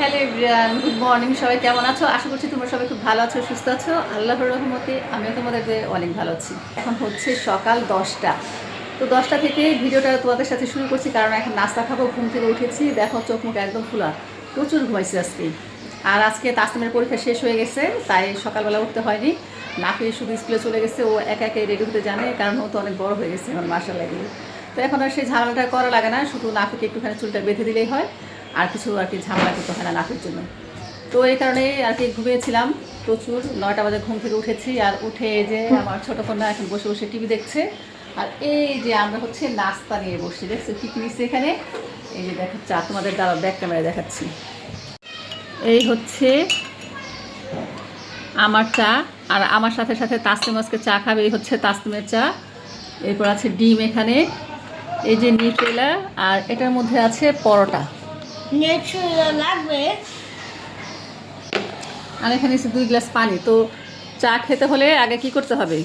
Hello everyone, good morning, সবাই কেমন আছো? আশা করছি তোমরা সবাই খুব ভালো আছো, সুস্থ আছো। আল্লাহর রহমতে আমিও তোমাদের অনেক ভালো আছি। এখন হচ্ছে সকাল দশটা। তো দশটা থেকে ভিডিওটা তোমাদের সাথে শুরু করছি, কারণ এখন নাস্তা খাব, ঘুম থেকে উঠেছি, দেখো চোখ মুখ একদম খোলা প্রচুর ঘুমাইছি আজকে। আর আজকে তাসমিমের পরীক্ষা শেষ হয়ে গেছে, তাই সকালবেলা উঠতে হয়নি। নাফি শুধু স্কুলে চলে গেছে, ও একা একাই রেডি হতে জানে, কারণ ও তো অনেক বড় হয়ে গেছে এখন মাসা লাগিয়ে তো এখন আর সেই ঝামেলাটা করা লাগে না, শুধু নাফিকে একটুখানি চুলটা বেঁধে দিলেই হয়। আর কিছু আর কি ঝামেলা করতে হয় না নাফির জন্য। তো এই কারণে আর কি ঘুমিয়েছিলাম প্রচুর, নয়টা বাজে ঘুম থেকে উঠেছি আর উঠে যে আমার ছোটো কন্যা এখন বসে বসে টিভি দেখছে। আর এই যে আমরা হচ্ছে নাস্তা নিয়ে বসছি, দেখছ কী কী নিচ্ছি এখানে? এই যে দেখাচ্ছি, আর তোমাদের দাঁড়া ব্যাক ক্যামেরায় দেখাচ্ছি। এই হচ্ছে আমার চা, আর আমার সাথে সাথে তাসলিম চা খাবে, এই হচ্ছে তাসলিমের চা। এরপর আছে ডিম এখানে, এই যে নিউট্রেলা আর এটার মধ্যে আছে পরোটা। লাগবে আর এখানে আছে দুই গ্লাস পানি। তো চা খেতে হলে আগে কি করতে হবে?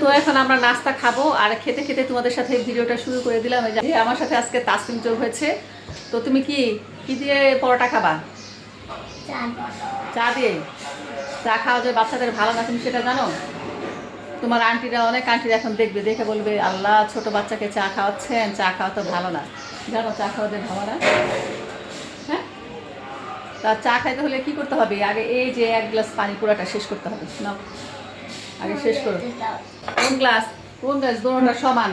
তো এখন আমরা নাস্তা খাব। আর খেতে খেতে তোমাদের সাথে ভিডিওটা শুরু করে দিলাম। যে আমার সাথে আজকে তাসলিম যোগ হয়েছে। তো তুমি কি কি দিয়ে পরোটা খাবা? চা দিয়ে। চা খাওয়া যে বাচ্চাদের ভালো না তুমি সেটা জানো? তোমার আন্টিরা, অনেক আন্টিরা এখন দেখবে, দেখে বলবে, আল্লাহ, ছোট বাচ্চাকে চা খাওয়াচ্ছেন, চা খাওয়া তো ভালো না। জানো, চা খাওয়াতে ভালো না? হ্যাঁ? তা চা খাইতে হলে কি করতে হবে? আগে এই যে এক গ্লাস পানি পুরাটা শেষ করতে হবে। নাও, আগে শেষ করো। কোন গ্লাস? কোন গ্লাস? দুটোটা সমান।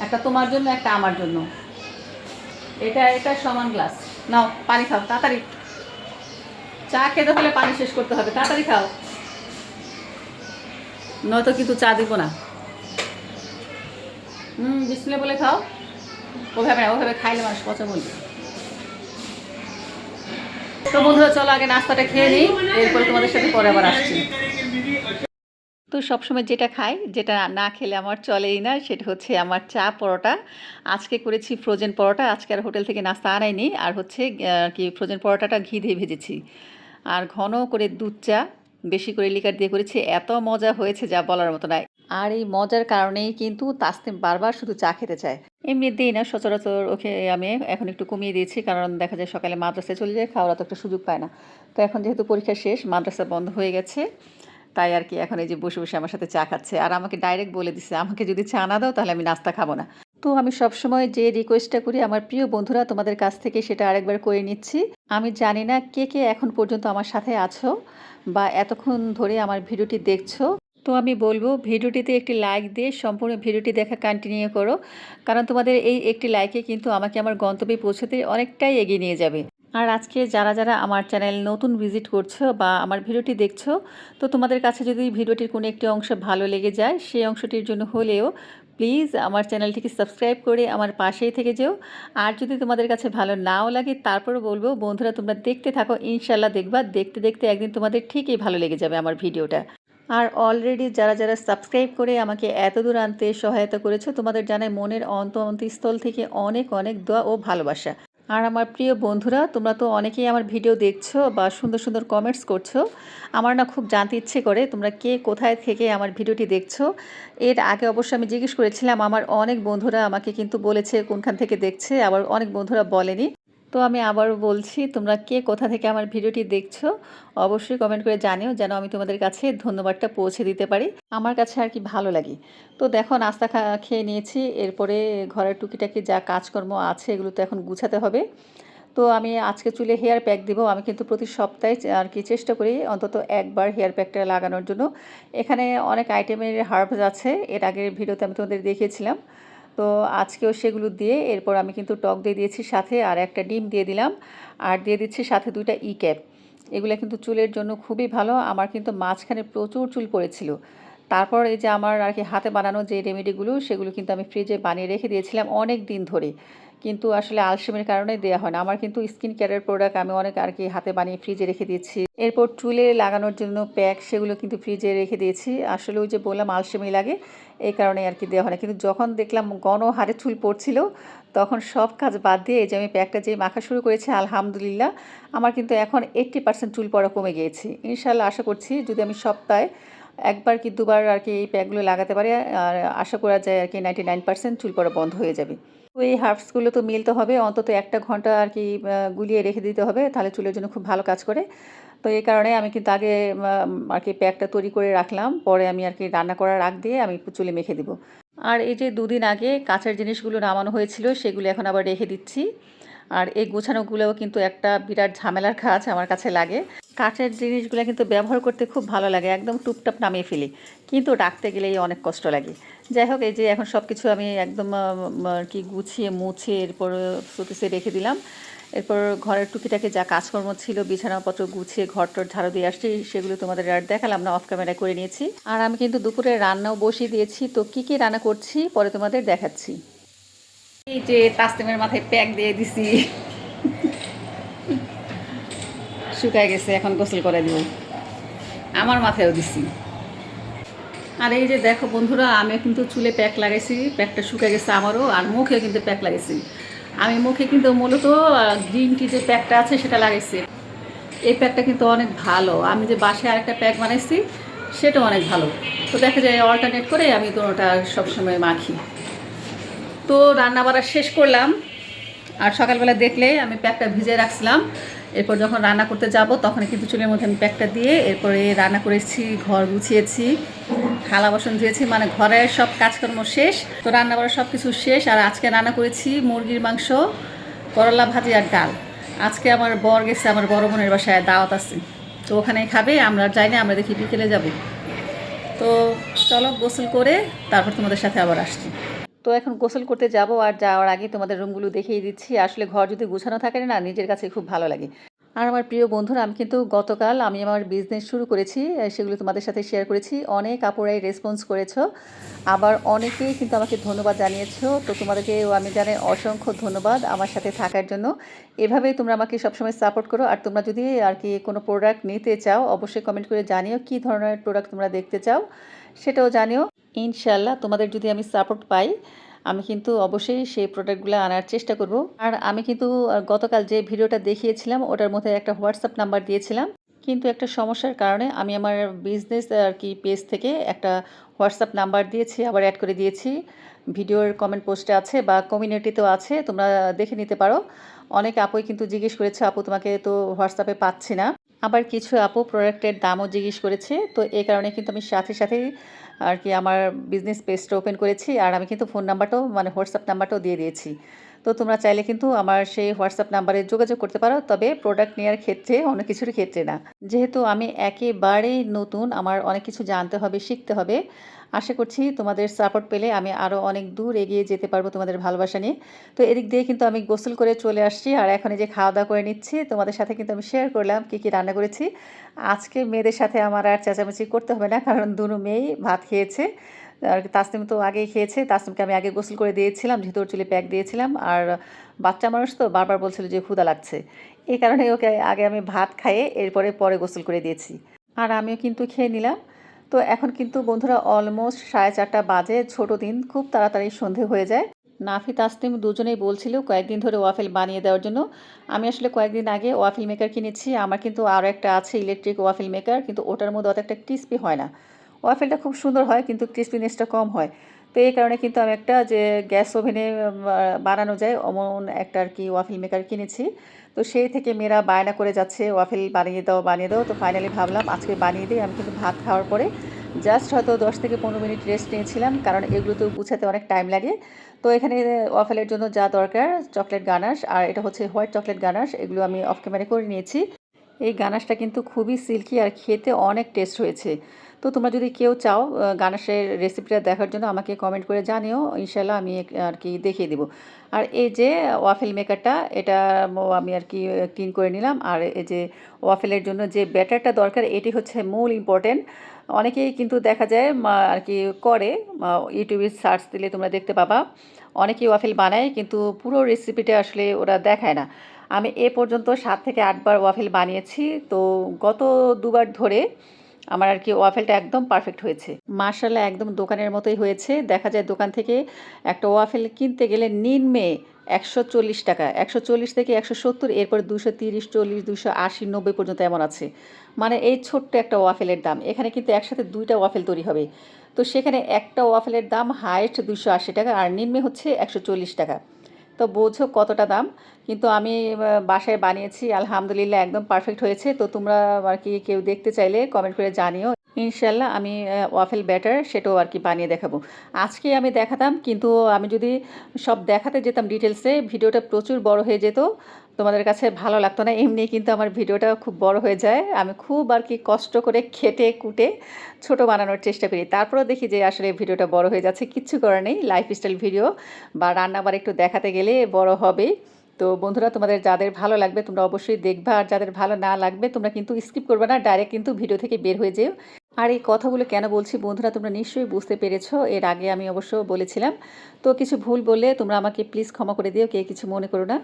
একটা তোমার জন্য, একটা আমার জন্য। এটা এটা সমান গ্লাস। নাও, পানি খাও, তাড়াতাড়ি। চা খেতে হলে পানি শেষ করতে হবে। তাড়াতাড়ি খাও। নয়তো কিন্তু চা দিব না। হুম, বিসমিল্লাহ বলে খাও। ওভাবে না, ওভাবে খাইলে মানুষ পচা বলবে। তো বন্ধুরা, চলো আগে নাস্তাটা খেয়ে নিই, এরপরে তোমাদের সাথে পরে আবার আসছি। তো সবসময় যেটা খাই, যেটা না খেলে আমার চলেই না, সেটা হচ্ছে আমার চা পরোটা। আজকে করেছি ফ্রোজেন পরোটা, আজকে আর হোটেল থেকে নাস্তা আনাইনি, আর হচ্ছে কি ফ্রোজেন পরোটাটা ঘি দিয়ে ভেজেছি। আর ঘন করে দুধ চা বেশি করে লিকার দিয়ে করেছি, এত মজা হয়েছে যা বলার মতো নয়। আর এই মজার কারণেই কিন্তু তাসতিম বারবার শুধু চা খেতে চায়। এমনি দিই না, সচরাচর ওকে আমি এখন একটু কমিয়ে দিয়েছি, কারণ দেখা যায় সকালে মাদ্রাসায় চলে যায়, খাওয়ার তো একটা সুযোগ পায় না। তো এখন যেহেতু পরীক্ষা শেষ, মাদ্রাসা বন্ধ হয়ে গেছে, তাই আর কি এখন এই যে বসে বসে আমার সাথে চা খাচ্ছে। আর আমাকে ডাইরেক্ট বলে দিছে, আমাকে যদি চা না দাও তাহলে আমি নাস্তা খাব না। তো আমি সবসময় যে রিকোয়েস্টটা করি, আমার প্রিয় বন্ধুরা, তোমাদের কাছ থেকে সেটা আরেকবার করে নিচ্ছি। আমি জানি না কে কে এখন পর্যন্ত আমার সাথে আছো বা এতক্ষণ ধরে আমার ভিডিওটি দেখছ। তো আমি বলব, ভিডিওটিতে একটি লাইক দিয়ে সম্পূর্ণ ভিডিওটি দেখা কন্টিনিউ করো। কারণ তোমাদের এই একটি লাইকে কিন্তু আমাকে আমার গন্তব্যে পৌঁছতে অনেকটাই এগিয়ে নিয়ে যাবে। আর আজকে যারা যারা আমার চ্যানেল নতুন ভিজিট করছ বা আমার ভিডিওটি দেখছ, তো তোমাদের কাছে যদি ভিডিওটির কোনো একটি অংশ ভালো লেগে যায়, সেই অংশটির জন্য হলেও প্লিজ আমার চ্যানেলটিকে সাবস্ক্রাইব করে আমার পাশেই থেকে যেও। আর যদি তোমাদের কাছে ভালো নাও লাগে, তারপরও বলব, বন্ধুরা তোমরা দেখতে থাকো, ইনশাল্লাহ দেখবা। দেখতে দেখতে একদিন তোমাদের ঠিকই ভালো লেগে যাবে আমার ভিডিওটা। আর অলরেডি যারা যারা সাবস্ক্রাইব করে আমাকে এত দূর আনতে সহায়তা করেছ, তোমাদের জানাই মনের অন্ত অন্তঃস্থল থেকে অনেক অনেক দোয়া ও ভালোবাসা। আর আমার প্রিয় বন্ধুরা, তোমরা তো অনেকেই আমার ভিডিও দেখছ বা সুন্দর সুন্দর কমেন্টস করছ। আমার না খুব জানতে ইচ্ছে করে তোমরা কে কোথায় থেকে আমার ভিডিওটি দেখছ। এর আগে অবশ্য আমি জিজ্ঞেস করেছিলাম, আমার অনেক বন্ধুরা আমাকে কিন্তু বলেছে কোনখান থেকে দেখছে, আবার অনেক বন্ধুরা বলেনি। তো আমি আবারও বলছি, তোমরা কে কোথা থেকে আমার ভিডিওটি দেখছ, অবশ্যই কমেন্ট করে জানিও যেন আমি তোমাদের কাছে ধন্যবাদটা পৌঁছে দিতে পারি। আমার কাছে আর কি ভালো লাগে। তো দেখো, নাস্তা খেয়ে নিয়েছি, এরপরে ঘরের টুকিটাকি যা কাজকর্ম আছে এগুলো তো এখন গুছাতে হবে। তো আমি আজকে চুলে হেয়ার প্যাক দিব, আমি কিন্তু প্রতি সপ্তাহে আর কি চেষ্টা করি অন্তত একবার হেয়ার প্যাকটা লাগানোর জন্য। এখানে অনেক আইটেমের হার্বস আছে, এর আগের ভিডিওতে আমি তোমাদের দেখিয়েছিলাম। তো আজকেও সেগুলো দিয়ে এরপর আমি কিন্তু টক দিয়ে দিয়েছি সাথে আর একটা ডিম দিয়ে দিলাম। আর দিয়ে দিচ্ছি সাথে দুইটা ই ক্যাপ এগুলো কিন্তু চুলের জন্য খুবই ভালো। আমার কিন্তু মাঝখানে প্রচুর চুল পড়েছিল। তারপর এই যে আমার আর কি হাতে বানানো যে রেমেডিগুলো, সেগুলো কিন্তু আমি ফ্রিজে বানিয়ে রেখে দিয়েছিলাম অনেক দিন ধরে। কিন্তু আসলে আলসেমের কারণে দেওয়া হয় না। আমার কিন্তু স্কিন কেয়ারের প্রোডাক্ট আমি অনেক আর কি হাতে বানিয়ে ফ্রিজে রেখে দিয়েছি। এরপর চুলে লাগানোর জন্য প্যাক সেগুলো কিন্তু ফ্রিজে রেখে দিয়েছি। আসলে ওই যে বললাম আলসেমি লাগে, এই কারণে আর কি দেওয়া হয় না। কিন্তু যখন দেখলাম ঘন হারে চুল পড়ছিল, তখন সব কাজ বাদ দিয়ে যে আমি প্যাকটা যেই মাখা শুরু করেছি, আলহামদুলিল্লাহ, আমার কিন্তু এখন এইট্টি পার্সেন্ট চুল পড়া কমে গিয়েছে। ইনশাল্লাহ আশা করছি যদি আমি সপ্তাহে একবার কি দুবার আর কি এই প্যাকগুলো লাগাতে পারি, আর আশা করা যায় আর কি নাইনটি নাইন পার্সেন্ট চুল পড়া বন্ধ হয়ে যাবে। এই হার্বসগুলো তো মিলতে হবে, অন্তত একটা ঘণ্টা আর কি গুলিয়ে রেখে দিতে হবে, তাহলে চুলের জন্য খুব ভালো কাজ করে। তো এই কারণে আমি কিন্তু আগে আর কি প্যাকটা তৈরি করে রাখলাম, পরে আমি আর কি রান্না করার আগ দিয়ে আমি চুলে মেখে দিব। আর এই যে দুদিন আগে কাঁচার জিনিসগুলো নামানো হয়েছিল, সেগুলো এখন আবার রেখে দিচ্ছি। আর এই গোছানোগুলোও কিন্তু একটা বিরাট ঝামেলার কাজ আমার কাছে লাগে। কাঠের জিনিসগুলো কিন্তু ব্যবহার করতে খুব ভালো লাগে, একদম টুপটাপ নামিয়ে ফেলি। কিন্তু রাখতে গেলেই অনেক কষ্ট লাগে। যাই হোক, এই যে এখন সব কিছু আমি একদম আর কি গুছিয়ে মুছে এরপর সুতিসে রেখে দিলাম। এরপর ঘরের টুকিটাকে যা কাজকর্ম ছিল, বিছানাপত্র গুছিয়ে ঘর টর ঝাড়ু দিয়ে আসছি, সেগুলো তোমাদের আর দেখালাম না অফ ক্যামেরা করে নিয়েছি। আর আমি কিন্তু দুপুরে রান্নাও বসিয়ে দিয়েছি। তো কি কি রান্না করছি, পরে তোমাদের দেখাচ্ছি। এই যে তাস্তিমের মাথায় প্যাক দিয়ে দিছি। শুকায় গেছে, এখন গোসল করে দিব। আমার মাথায়ও দিছি। আর এই যে দেখো বন্ধুরা আমি কিন্তু চুলে প্যাক লাগাইছি, প্যাকটা শুকে গেছে আমারও, আর মুখে কিন্তু প্যাক লাগাইছি। আমি মুখে কিন্তু মূলত গ্রিন টি যে প্যাকটা আছে সেটা লাগাইছি। এই প্যাকটা কিন্তু অনেক ভালো। আমি যে বাসায় আরেকটা প্যাক বানাইছি, সেটাও অনেক ভালো। তো দেখা যায়, অল্টারনেট করে আমি কোনোটা সবসময় মাখি। তো রান্না বাড়া শেষ করলাম। আর সকালবেলা দেখলে আমি প্যাকটা ভিজে রাখছিলাম। এরপর যখন রান্না করতে যাব তখন কিন্তু চুলের মধ্যে আমি প্যাকটা দিয়ে এরপরে রান্না করেছি, ঘর গুছিয়েছি, থালা বাসন ধুয়েছি মানে ঘরের সব কাজকর্ম শেষ। তো রান্না বাড়া সব কিছু শেষ। আর আজকে রান্না করেছি মুরগির মাংস, করলা ভাজি আর ডাল। আজকে আমার বর গেছে, আমার বড় বোনের বাসায়, দাওয়াত আছে। তো ওখানেই খাবে, আমরা যাই না, আমরা দেখি বিকেলে যাব। তো চলো গোসল করে তারপর তোমাদের সাথে আবার আসছি। তো এখন গোসল করতে যাব আর যাওয়ার আগে তোমাদের রুমগুলো দেখিয়ে দিচ্ছি। আসলে ঘর যদি গোছানো থাকে না, নিজের কাছে খুব ভালো লাগে। আর আমার প্রিয় বন্ধুরা, আমি কিন্তু গতকাল আমি আমার বিজনেস শুরু করেছি সেগুলো তোমাদের সাথে শেয়ার করেছি। অনেক আপুরাই রেসপন্স করেছ। আবার অনেকেই কিন্তু আমাকে ধন্যবাদ জানিয়েছো। তো তোমাদেরকেও আমি জানাই অসংখ্য ধন্যবাদ আমার সাথে থাকার জন্য। এভাবেই তোমরা আমাকে সবসময় সাপোর্ট করো। আর তোমরা যদি আর কি কোনো প্রোডাক্ট নিতে চাও, অবশ্যই কমেন্ট করে জানিও কী ধরনের প্রোডাক্ট তোমরা দেখতে চাও। সেটাও জানিও। ইনশাল্লাহ তোমাদের যদি আমি সাপোর্ট পাই, আমি কিন্তু অবশ্যই সেই প্রোডাক্টগুলো আনার চেষ্টা করব। আর আমি কিন্তু গতকাল যে ভিডিওটা দেখিয়েছিলাম, ওটার মধ্যে একটা হোয়াটসঅ্যাপ নাম্বার দিয়েছিলাম। কিন্তু একটা সমস্যার কারণে আমি আমার বিজনেস আর কি পেজ থেকে একটা হোয়াটসঅ্যাপ নাম্বার দিয়েছি, আবার অ্যাড করে দিয়েছি। ভিডিওর কমেন্ট পোস্টে আছে বা কমিউনিটিতেও আছে, তোমরা দেখে নিতে পারো। অনেক আপুই কিন্তু জিজ্ঞেস করেছে, আপু, তোমাকে তো হোয়াটসঅ্যাপে পাচ্ছি না। আবার কিছু আপু প্রোডাক্টের দামও জিজ্ঞেস করেছে। তো এই কারণে কিন্তু আমি সাথে সাথেই আর কি আমার বিজনেস পেজটা ওপেন করেছি। আর আমি কিন্তু ফোন নাম্বারটাও মানে হোয়াটসঅ্যাপ নাম্বারটাও দিয়ে দিয়েছি। তো তোমরা চাইলে কিন্তু আমার সেই হোয়াটসঅ্যাপ নাম্বারে যোগাযোগ করতে পারো, তবে প্রোডাক্ট নেওয়ার ক্ষেত্রে অনেক কিছুর ক্ষেত্রে না। যেহেতু আমি একেবারেই নতুন, আমার অনেক কিছু জানতে হবে, শিখতে হবে। আশা করছি তোমাদের সাপোর্ট পেলে আমি আরও অনেক দূর এগিয়ে যেতে পারব তোমাদের ভালোবাসা নিয়ে। তো এদিক দিয়ে কিন্তু আমি গোসল করে চলে আসছি, আর এখন যে খাওয়া দাওয়া করে নিচ্ছি, তোমাদের সাথে কিন্তু আমি শেয়ার করলাম কী কী রান্না করেছি। আজকে মেয়েদের সাথে আমার আর চেঁচামেচি করতে হবে না, কারণ দুনো মেয়েই ভাত খেয়েছে। আর তাসনিম তো আগেই খেয়েছে, তাসনিমকে আমি আগে গোসল করে দিয়েছিলাম ওর চুলে প্যাক দিয়েছিলাম আর বাচ্চা মানুষ তো বারবার বলছিল যে ক্ষুদা লাগছে। এই কারণে ওকে আগে আমি ভাত খাইয়ে এরপরে পরে গোসল করে দিয়েছি। আর আমিও কিন্তু খেয়ে নিলাম। তো এখন কিন্তু বন্ধুরা অলমোস্ট সাড়ে চারটা বাজে, ছোট দিন, খুব তাড়াতাড়ি সন্ধে হয়ে যায়। নাফি তাসনিম দুজনেই বলছিল কয়েকদিন ধরে ওয়াফেল বানিয়ে দেওয়ার জন্য। আমি আসলে কয়েকদিন আগে ওয়াফেল মেকার কিনেছি আমার কিন্তু আরও একটা আছে ইলেকট্রিক ওয়াফেল মেকার, কিন্তু ওটার মধ্যে অত একটা ক্রিস্পি হয় না। ওয়াফেলটা খুব সুন্দর হয়, কিন্তু ক্রিস্পিনেসটা কম হয়। তো এই কারণে কিন্তু আমি একটা যে গ্যাস ওভেনে বানানো যায়, অমন একটা আর কি ওয়াফেল মেকার কিনেছি। তো সেই থেকে মেয়েরা বায়না করে যাচ্ছে ওয়াফেল বানিয়ে দাও বানিয়ে দাও। তো ফাইনালি ভাবলাম, আজকে বানিয়ে দিই, আমি কিন্তু ভাত খাওয়ার পরে জাস্ট হয়তো দশ থেকে পনেরো মিনিট রেস্ট নিয়েছিলাম, কারণ এগুলো তো গুছাতে অনেক টাইম লাগে। তো এখানে ওয়াফেলের জন্য যা দরকার চকলেট গানাশ আর এটা হচ্ছে হোয়াইট চকলেট গানাশ এগুলো আমি অফ ক্যামেরা করে নিয়েছি। এই গানাশটা কিন্তু খুবই সিল্কি আর খেতে অনেক টেস্ট হয়েছে। তো তোমরা যদি কেউ চাও গানাশের রেসিপিটা দেখার জন্য আমাকে কমেন্ট করে জানিও ইনশাল্লাহ আমি আর কি দেখিয়ে দেবো। আর এই যে ওয়াফেল মেকারটা এটা আমি আর কি ক্লিন করে নিলাম। আর এই যে ওয়াফেলের জন্য যে ব্যাটারটা দরকার, এটি হচ্ছে মূল ইম্পর্টেন্ট অনেকেই কিন্তু দেখা যায় আর কি করে ইউটিউবে সার্চ দিলে তোমরা দেখতে পাবা। অনেকেই ওয়াফেল বানায়, কিন্তু পুরো রেসিপিটা আসলে ওরা দেখায় না। আমি এ পর্যন্ত সাত থেকে আটবার ওয়াফেল বানিয়েছি, তো গত দুবার ধরে আমার আর কি ওয়াফেলটা একদম পারফেক্ট হয়েছে। মার্শাল্লাহ একদম দোকানের মতোই হয়েছে। দেখা যায় দোকান থেকে একটা ওয়াফেল কিনতে গেলে নিম্নে একশো চল্লিশ টাকা, একশো চল্লিশ থেকে একশো সত্তর, এরপর দুশো তিরিশ, চল্লিশ, দুশো আশি, নব্বই পর্যন্ত এমন আছে। মানে এই ছোট্ট একটা ওয়াফেলের দাম। এখানে কিন্তু একসাথে দুইটা ওয়াফেল তৈরি হবে। তো সেখানে একটা ওয়াফেলের দাম হাইস্ট দুশো আশি টাকা আর নিম্নে হচ্ছে একশো চল্লিশ টাকা। তো বোঝো কতটা দাম। কিন্তু আমি বাসায় বানিয়েছি, আলহামদুলিল্লাহ একদম পারফেক্ট হয়েছে। তো তোমরা আর কি কেউ দেখতে চাইলে কমেন্ট করে জানিও। ইনশাল্লাহ আমি ওয়াফেল ব্যাটার সেটাও আর কি বানিয়ে দেখাবো। আজকে আমি দেখাতাম, কিন্তু আমি যদি সব দেখাতে যেতাম ডিটেলসে ভিডিওটা প্রচুর বড় হয়ে যেত। তোমাদের কাছে ভালো লাগতো না, এমনি কিন্তু আমার ভিডিওটা খুব বড় হয়ে যায়। আমি খুব আর কি কষ্ট করে খেটে, কুটে ছোট বানানোর চেষ্টা করি। তারপরেও দেখি যে আসলে ভিডিওটা বড় হয়ে যাচ্ছে কিচ্ছু করার নেই লাইফস্টাইল ভিডিও বা রান্নাবার একটু দেখাতে গেলে বড় হবে তো বন্ধুরা, তোমাদের যাদের ভালো লাগবে তোমরা অবশ্যই দেখবা, আর যাদের ভালো না লাগবে তোমরা কিন্তু স্কিপ করবে না ডাইরেক্ট কিন্তু ভিডিও থেকে বের হয়ে যেও। আর এই কথাগুলো কেন বলছি বন্ধুরা, তোমরা নিশ্চয়ই বুঝতে পেরেছ। এর আগে আমি অবশ্য বলেছিলাম, তো কিছু ভুল বললে তোমরা আমাকে প্লিজ ক্ষমা করে দিও কে কিছু মনে করো না।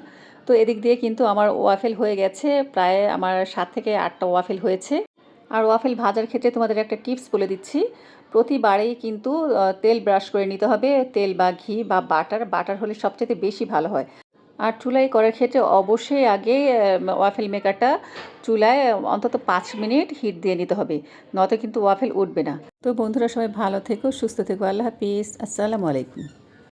তো এদিক দিয়ে কিন্তু আমার ওয়াফেল হয়ে গেছে, প্রায় আমার সাত থেকে আটটা ওয়াফেল হয়েছে। আর ওয়াফেল ভাজার ক্ষেত্রে তোমাদের একটা টিপস বলে দিচ্ছি, প্রতিবারেই কিন্তু তেল ব্রাশ করে নিতে হবে। তেল বা ঘি বা বাটার বাটার হলে সবচেয়ে বেশি ভালো হয়। আর চুলাই করার ক্ষেত্রে অবশ্যই আগে ওয়াফেল মেকারটা চুলায় অন্তত পাঁচ মিনিট হিট দিয়ে নিতে হবে। নয়তো কিন্তু ওয়াফেল উঠবে না। তো বন্ধুরা সবাই ভালো থেকো, সুস্থ থেকো। আল্লাহ হাফিজ। আসসালামু আলাইকুম।